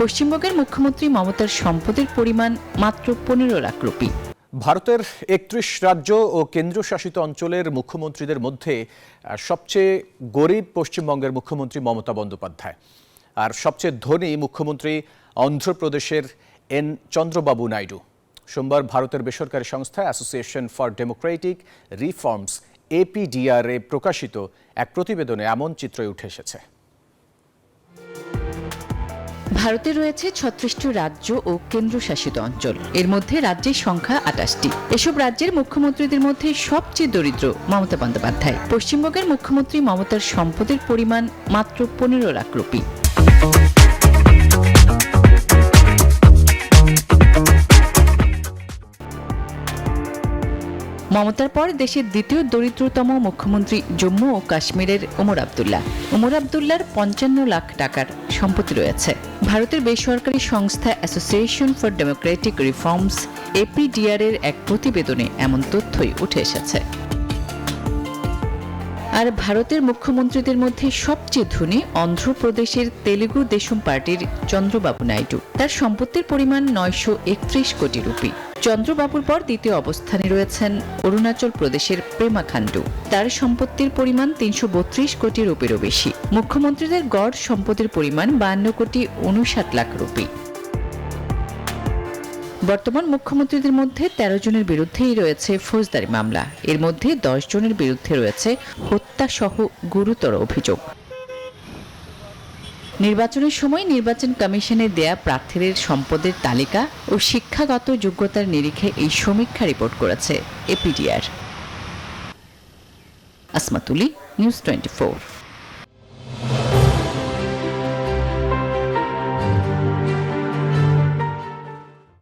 পশ্চিমবঙ্গের মুখ্যমন্ত্রী মমতার সম্পদের পরিমাণ মাত্র পনেরো লাখ রুপি। ভারতের একত্রিশ রাজ্য ও কেন্দ্রশাসিত অঞ্চলের মুখ্যমন্ত্রীদের মধ্যে সবচেয়ে গরিব পশ্চিমবঙ্গের মুখ্যমন্ত্রী মমতা বন্দ্যোপাধ্যায়। আর সবচেয়ে ধনী মুখ্যমন্ত্রী অন্ধ্রপ্রদেশের এন চন্দ্রবাবু নাইডু। সোমবার ভারতের বেসরকারি সংস্থা association for democratic reforms A P D R এ প্রকাশিত এক প্রতিবেদনে এমন চিত্রই উঠে এসেছে। ভারতে রয়েছে ছত্রিশটি রাজ্য ও কেন্দ্রশাসিত অঞ্চল। এর মধ্যে রাজ্যের সংখ্যা আটাশটি। এসব রাজ্যের মুখ্যমন্ত্রীদের মধ্যে সবচেয়ে দরিদ্র মমতা বন্দ্যোপাধ্যায়। পশ্চিমবঙ্গের মুখ্যমন্ত্রী মমতার সম্পদের পরিমাণ মাত্র পনেরো লাখ রুপি। মমতার পর দেশের দ্বিতীয় দরিদ্রতম মুখ্যমন্ত্রী জম্মু ও কাশ্মীরের ওমর আবদুল্লাহ। ওমর আবদুল্লার পঞ্চান্ন লাখ টাকার সম্পত্তি রয়েছে। ভারতের বেসরকারি সংস্থা association for democratic reforms A P D R এর এক প্রতিবেদনে এমন তথ্যই উঠে এসেছে। আর ভারতের মুখ্যমন্ত্রীদের মধ্যে সবচেয়ে ধনী অন্ধ্রপ্রদেশের তেলেগু দেশম পার্টির চন্দ্রবাবু নাইডু। তার সম্পত্তির পরিমাণ নয়শো একত্রিশ কোটি রুপি। চন্দ্রবাবুর পর দ্বিতীয় অবস্থানে রয়েছেন অরুণাচল প্রদেশের প্রেমা খান্ডু তার সম্পত্তির পরিমাণ তিনশো বত্রিশ কোটি রুপিরও বেশি। মুখ্যমন্ত্রীদের গড় সম্পত্তির পরিমাণ বান্ন কোটি উনষাট লাখ রুপি। বর্তমান মুখ্যমন্ত্রীদের মধ্যে তেরো জনের বিরুদ্ধেই রয়েছে ফৌজদারি মামলা। এর মধ্যে দশ জনের বিরুদ্ধে রয়েছে হত্যা সহ গুরুতর অভিযোগ। নির্বাচনের সময় নির্বাচন কমিশনের দেয়া প্রার্থীদের সম্পদের তালিকা ও শিক্ষাগত যোগ্যতার নিরিখে এই সমীক্ষা রিপোর্ট করেছে এপিডিআর আসমাতুলি নিউজ টোয়েন্টি